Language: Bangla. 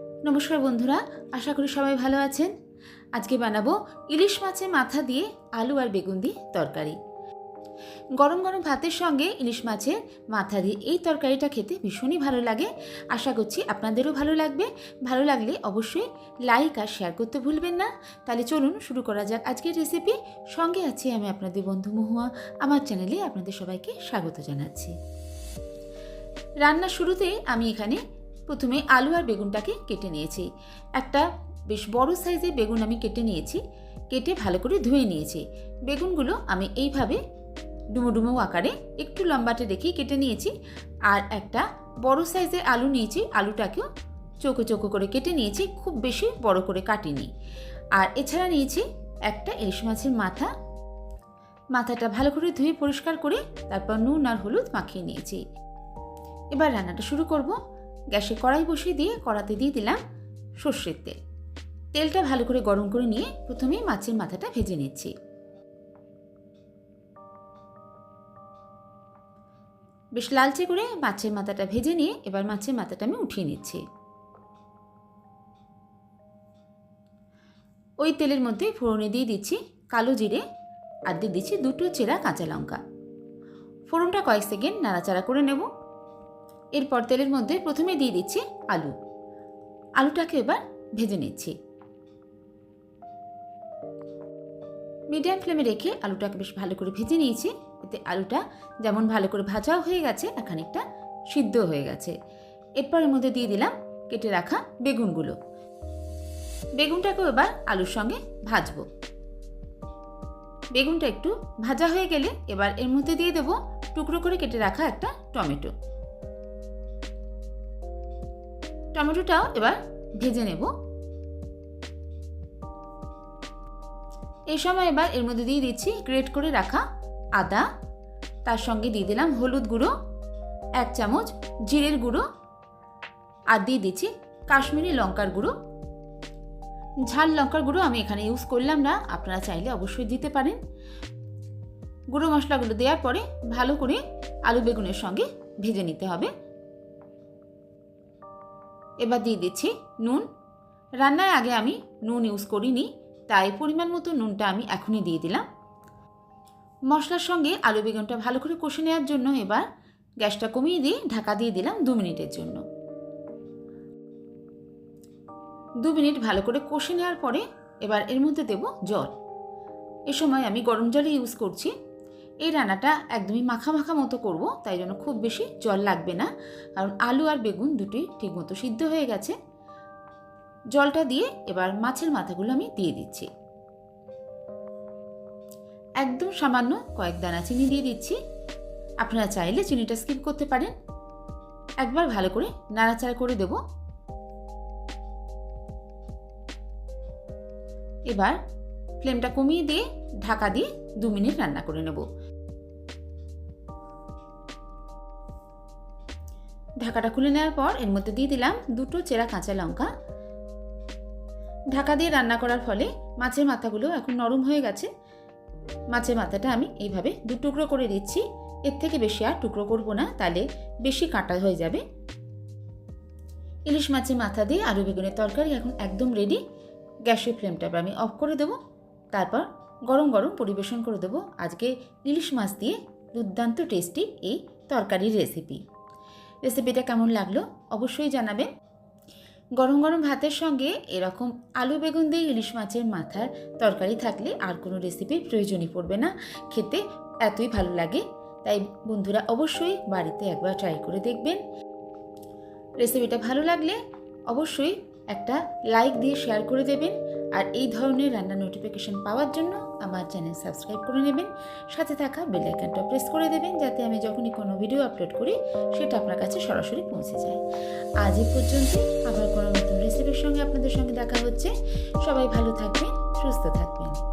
নমস্কার বন্ধুরা, আশা করি সবাই ভালো আছেন। আজকে বানাবো ইলিশ মাছের মাথা দিয়ে আলু আর বেগুন দিয়ে তরকারি। গরম গরম ভাতের সঙ্গে ইলিশ মাছের মাথা দিয়ে এই তরকারিটা খেতে ভীষণই ভালো লাগে। আশা করছি আপনাদেরও ভালো লাগবে। ভালো লাগলে অবশ্যই লাইক আর শেয়ার করতে ভুলবেন না। তাহলে চলুন শুরু করা যাক আজকের রেসিপি সঙ্গে আছি আমি আপনাদের বন্ধু মহুয়া। আমার চ্যানেলে আপনাদের সবাইকে স্বাগত জানাচ্ছি। রান্নার শুরুতেই আমি এখানে প্রথমে আলু আর বেগুনটাকে কেটে নিয়েছি। একটা বেশ বড় সাইজের বেগুন আমি কেটে নিয়েছি, কেটে ভালো করে ধুয়ে নিয়েছি। বেগুনগুলো আমি এইভাবে ডুমো ডুমো আকারে একটু লম্বাটে রেখেই কেটে নিয়েছি। আর একটা বড় সাইজের আলু নিয়েছি, আলুটাকেও চোখো চোখো করে কেটে নিয়েছি, খুব বেশি বড় করে কাটিনি। আর এছাড়া নিয়েছি একটা ইলিশ মাছের মাথা। মাথাটা ভালো করে ধুয়ে পরিষ্কার করে তারপর নুন আর হলুদ মাখিয়ে নিয়েছি। এবার রান্নাটা শুরু করব। গ্যাসে কড়াই বসিয়ে দিয়ে কড়াতে দিয়ে দিলাম সর্ষের তেল। তেলটা ভালো করে গরম করে নিয়ে প্রথমেই মাছের মাথাটা ভেজে নিচ্ছি। বেশ লালচে করে মাছের মাথাটা ভেজে নিয়ে এবার মাছের মাথাটা আমি উঠিয়ে নিচ্ছি। ওই তেলের মধ্যে ফোড়নে দিয়ে দিচ্ছি কালো জিরে আর দিয়ে দিচ্ছি দুটো চেরা কাঁচা লঙ্কা। ফোড়নটা কয়েক সেকেন্ড নাড়াচাড়া করে নেব। এরপর তেলের মধ্যে প্রথমে দিয়ে দিচ্ছি আলু। আলুটাকে এবার ভেজে নিচ্ছি। মিডিয়াম ফ্লেমে রেখে আলুটাকে বেশ ভালো করে ভেজে নিয়েছি। এতে আলুটা যেমন ভালো করে ভাজাও হয়ে গেছে আর খানিকটা সিদ্ধ হয়ে গেছে। এরপর এর মধ্যে দিয়ে দিলাম কেটে রাখা বেগুনগুলো। বেগুনটাকেও এবার আলুর সঙ্গে ভাজবো। বেগুনটা একটু ভাজা হয়ে গেলে এবার এর মধ্যে দিয়ে দেবো টুকরো করে কেটে রাখা একটা টমেটো। টমেটোটাও এবার ভেজে নেব। এই সময় এবার এর মধ্যে দিয়ে দিচ্ছি গ্রেট করে রাখা আদা। তার সঙ্গে দিয়ে দিলাম হলুদ গুঁড়ো, এক চামচ জিরের গুঁড়ো আর দিয়ে দিচ্ছি কাশ্মীরি লঙ্কার গুঁড়ো। ঝাল লঙ্কার গুঁড়ো আমি এখানে ইউজ করলাম না, আপনারা চাইলে অবশ্যই দিতে পারেন। গুঁড়ো মশলাগুলো দেওয়ার পরে ভালো করে আলু বেগুনের সঙ্গে ভেজে নিতে হবে। এবার দিয়ে দিচ্ছি নুন। রান্নার আগে আমি নুন ইউজ করিনি, তাই পরিমাণ মতো নুনটা আমি এখনই দিয়ে দিলাম। মশলার সঙ্গে আলু বেগুনটা ভালো করে কষে নেওয়ার জন্য এবার গ্যাসটা কমিয়ে দিয়ে ঢাকা দিয়ে দিলাম দু মিনিটের জন্য। দু মিনিট ভালো করে কষে নেওয়ার পরে এবার এর মধ্যে দেব জল। এ সময় আমি গরম জলই ইউজ করছি। এই রান্নাটা একদমই মাখা মাখা মতো করব, তাই জন্য খুব বেশি জল লাগবে না। কারণ আলু আর বেগুন দুটোই ঠিকমতো সিদ্ধ হয়ে গেছে। জলটা দিয়ে এবার মাছের মাথাগুলো আমি দিয়ে দিচ্ছি। একদম সামান্য কয়েক দানা চিনি দিয়ে দিচ্ছি। আপনারা চাইলে চিনিটা স্কিপ করতে পারেন। একবার ভালো করে নাড়াচাড়া করে দেব। এবার ফ্লেমটা কমিয়ে দিয়ে ঢাকা দিয়ে দু মিনিট রান্না করে নেব। ঢাকাটা খুলে নেওয়ার পর এর মধ্যে দিয়ে দিলাম দুটো চেরা কাঁচা লঙ্কা। ঢাকা দিয়ে রান্না করার ফলে মাছের মাথাগুলো এখন নরম হয়ে গেছে। মাছের মাথাটা আমি এইভাবে দু টুকরো করে দিচ্ছি। এর থেকে বেশি আর টুকরো করব না, তাহলে বেশি কাটা হয়ে যাবে। ইলিশ মাছের মাথা দিয়ে আলু বেগুনের তরকারি এখন একদম রেডি গ্যাসের ফ্লেমটা আমি অফ করে দেবো। তারপর গরম গরম পরিবেশন করে দেবো আজকে ইলিশ মাছ দিয়ে দুর্দান্ত টেস্টি এই তরকারির রেসিপি রেসিপিটা কেমন লাগল অবশ্যই জানাবেন। গরম গরম ভাতের সঙ্গে এরকম আলু বেগুন দিয়ে ইলিশ মাছের মাথার তরকারি থাকলে আর কোনো রেসিপির প্রয়োজনই পড়বে না। খেতে এতই ভালো লাগে। তাই বন্ধুরা অবশ্যই বাড়িতে একবার ট্রাই করে দেখবেন। রেসিপিটা ভালো লাগলে অবশ্যই একটা লাইক দিয়ে শেয়ার করে দেবেন। আর এই ধরনের রান্নার নোটিফিকেশন পাওয়ার জন্য আমার চ্যানেল সাবস্ক্রাইব করে নেবেন। সাথে থাকা বেল আইকনটা প্রেস করে দেবেন যাতে আমি যখনই কোনো ভিডিও আপলোড করি, সেটা আপনার কাছে সরাসরি পৌঁছে যায়। আজ এই পর্যন্ত আবার কোনো নতুন রেসিপির সঙ্গে আপনাদের সঙ্গে দেখা হচ্ছে। সবাই ভালো থাকবেন, সুস্থ থাকবেন।